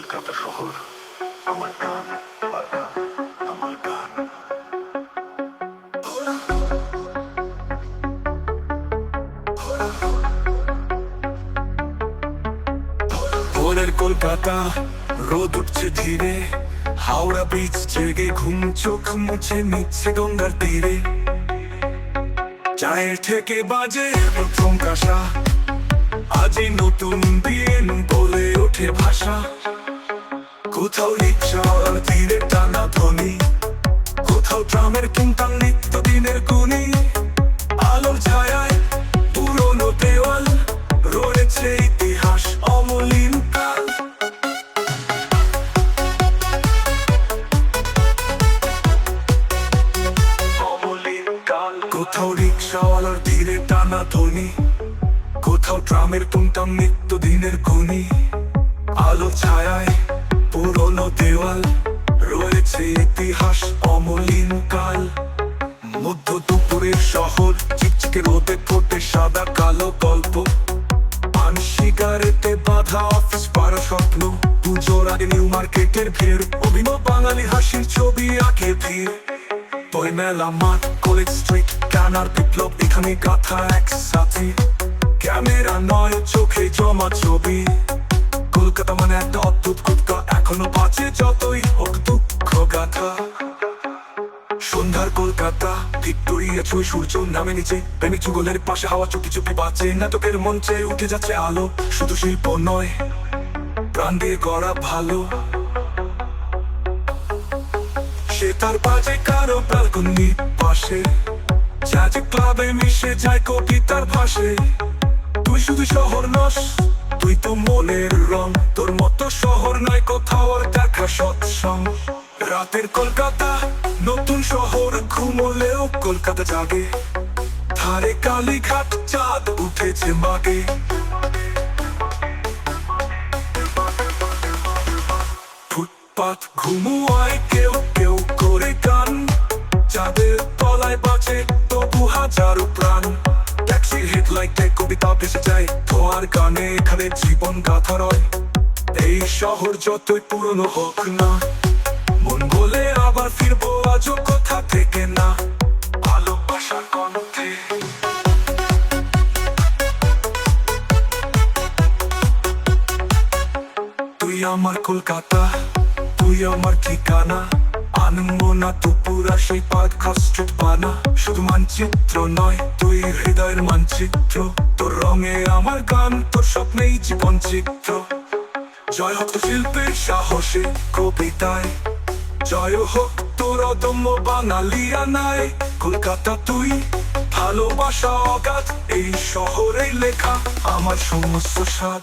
কলকাতা শহর, আমার গান কলকাতা, রোদ উঠছে ধীরে, হাওড়া বিচ জেগে ঘুম চোখ মুছে নিচ্ছে গঙ্গার তীরে। চায়ের থেকে বাজে প্রথম কাশা আজই নতুন দিন ধ্বনি। কোথাও রিক্সাওয়ালার ধীরে টানা ধ্বনি। কোথাও ট্রামের টুংটাং নিত্য দিনের গুণী। আলো ছায়ায় পুরনো দেওয়াল, রয়েছে ইতিহাস অমলিন কাল। মধ্য দুপুরের শহর চিকচিকে রোদে ফোটে সাদা কালো গল্প। বাধা অফিস পাড়া স্বপ্ন। পুজোর নিউ মার্কেটের ভিড়, অভিনব বাঙালি হাসির ছবি আঁকে ভিড়। বই মেলা মাঠ, কলেজ স্ট্রিট, কানার বিপ্লব, এখানে গাথা একসাথে। ক্যামেরা নয়, চোখে জমা ছবি। কলকাতা মানে একটা অদ্ভুত কুৎকা এখনও বাঁচে যতই হোক দুঃখ গাথা সন্ধ্যার কলকাতা, ভিক্টোরিয়া সূর্য নামে নিচে। প্রেমিক যুগলের পাশে হাওয়া চুপি চুপি বাঁচে নাটকের মঞ্চে উঠে যাচ্ছে আলো। শুধু শিল্প নয়, প্রাণ দিয়ে ভালো। সে তার বাজে কারও ব্যালকনি পাশে। ক্লাবে মিশে যায় কবিতার ভাষে। তুই শুধু শহর নস তুই তো মনের রং। তোর মতো শহর নয় কোথাও আর দেখা সৎসং রাতের কলকাতা, নতুন শহর, ঘুমলেও কলকাতা জাগে। ধারে কালীঘাট, চাঁদ উঠেছে মাগে। ফুটপাত ঘুমুয়ায় কেউ কেউ করে গান। চাঁদের তলায় বাঁচে তবু হাজারো কবিতা ভেসে যায়। গানে এখানে জীবন গাথা রয় এই শহর যতই পুরনো হোক না, মন বলে আবার ফিরবো আজও থেকে না। ভালোবাসার কণ্ঠে তুই আমার কলকাতা, তুই আমার ঠিকানা। আনন্দ না তো সেই পাত স্ট্রিট বানা শুধু মানচিত্র নয়, তুই হৃদয়ের মানচিত্র। তোর রঙে আমার গান, তোর স্বপ্নেই জীবন চিত্র জয় হোক শিল্পের সাহসে কবিতায়। জয় হোক তোর অদম্য বাঙালিয়ানায় কলকাতা তুই, ভালোবাসা অগাধ, এই শহরে লেখা। আমার সমস্ত স্বাদ।